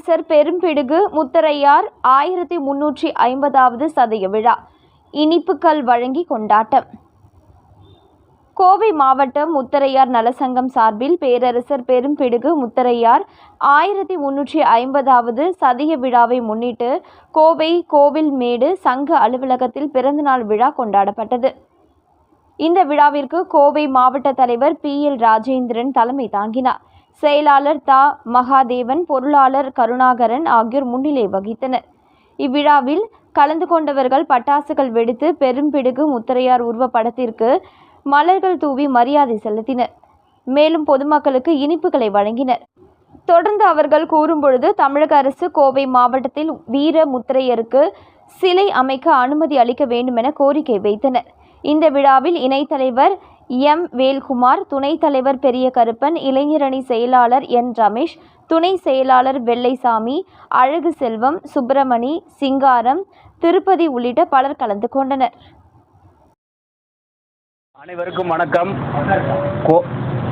அரசர் பெரும்பிடுகு முத்தரையார் ஆயிரத்தி முன்னூற்றி ஐம்பதாவது சதய விழா. இனிப்புக்கள் வழங்கி கொண்டாட்டம். கோவை மாவட்டம் முத்தரையார் நலசங்கம் சார்பில் பேரரசர் பெரும்பிடுகு முத்தரையார் ஆயிரத்தி முன்னூற்றி ஐம்பதாவது சதய விழாவை முன்னிட்டு கோவை கோவில்மேடு சங்க அலுவலகத்தில் பிறந்தநாள் விழா கொண்டாடப்பட்டது. இந்த விழாவிற்கு கோவை மாவட்ட தலைவர் பி எல் ராஜேந்திரன் தலைமை தாங்கினார். செயலாளர் தா. மகாதேவன் பொருளாளர் கருணாகரன் ஆகியோர் முன்னிலை வகித்தனர். இவ்விழாவில் கலந்து கொண்டவர்கள் பட்டாசுகள் வெடித்து பெரும்பிடுகு முத்தரையார் உருவப்படத்திற்கு மலர்கள் தூவி மரியாதை செலுத்தினர். மேலும் பொதுமக்களுக்கு இனிப்புகளை வழங்கினர். தொடர்ந்து அவர்கள் கூறும்பொழுது தமிழக அரசு கோவை மாவட்டத்தில் வீர முத்திரையருக்கு சிலை அமைக்க அனுமதி அளிக்க வேண்டுமென கோரிக்கை வைத்தனர். இந்த விழாவில் இணைத் தலைவர் எம். வேல்குமார் துணைத் தலைவர் பெரிய கருப்பன் இளைஞரணி செயலாளர் என். ரமேஷ் துணை செயலாளர் வெள்ளைசாமி அழகு செல்வம் சுப்பிரமணி சிங்காரம் திருப்பதி உள்ளிட்ட பலர் கலந்து கொண்டனர். அனைவருக்கும் வணக்கம். கோ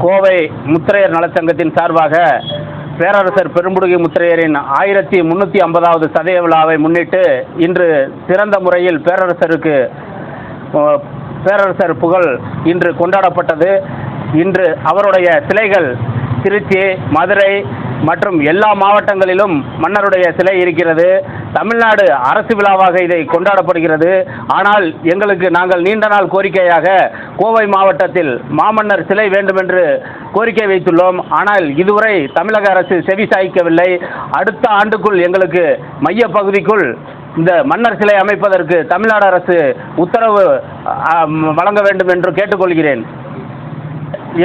கோவை முத்திரையர் நலச்சங்கத்தின் சார்பாக பேரரசர் பெரும்புடுகி முத்திரையரின் ஆயிரத்தி முன்னூற்றி ஐம்பதாவது சதய விழாவை முன்னிட்டு இன்று சிறந்த முறையில் பேரரசருக்கு பேரரசர் புகழ் இன்று கொண்டாடப்பட்டது. இன்று அவருடைய சிலைகள் திருச்சி மதுரை மற்றும் எல்லா மாவட்டங்களிலும் மன்னருடைய சிலை இருக்கிறது. தமிழ்நாடு அரசு விழாவாக இதை கொண்டாடப்படுகிறது. ஆனால் எங்களுக்கு நாங்கள் நீண்ட நாள் கோரிக்கையாக கோவை மாவட்டத்தில் மாமன்னர் சிலை வேண்டுமென்று கோரிக்கை வைத்துள்ளோம். ஆனால் இதுவரை தமிழக அரசு செவி சாய்க்கவில்லை. அடுத்த ஆண்டுக்குள் எங்களுக்கு மைய பகுதிக்குள் இந்த மன்னர் சிலை அமைப்பதற்கு தமிழ்நாடு அரசு உத்தரவு வழங்க வேண்டும் என்று கேட்டுக்கொள்கிறேன்.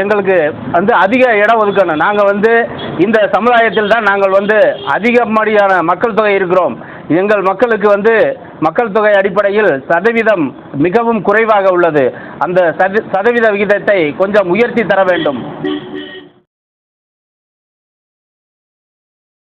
எங்களுக்கு வந்து அதிக இடம் ஒதுக்கணும். நாங்கள் வந்து இந்த சமுதாயத்தில் தான் நாங்கள் வந்து அதிகப்படியான மக்கள் தொகை இருக்கிறோம். எங்கள் மக்களுக்கு வந்து மக்கள் தொகை அடிப்படையில் சதவீதம் மிகவும் குறைவாக உள்ளது. அந்த சத சதவீத விகிதத்தை கொஞ்சம் உயர்த்தி தர வேண்டும்.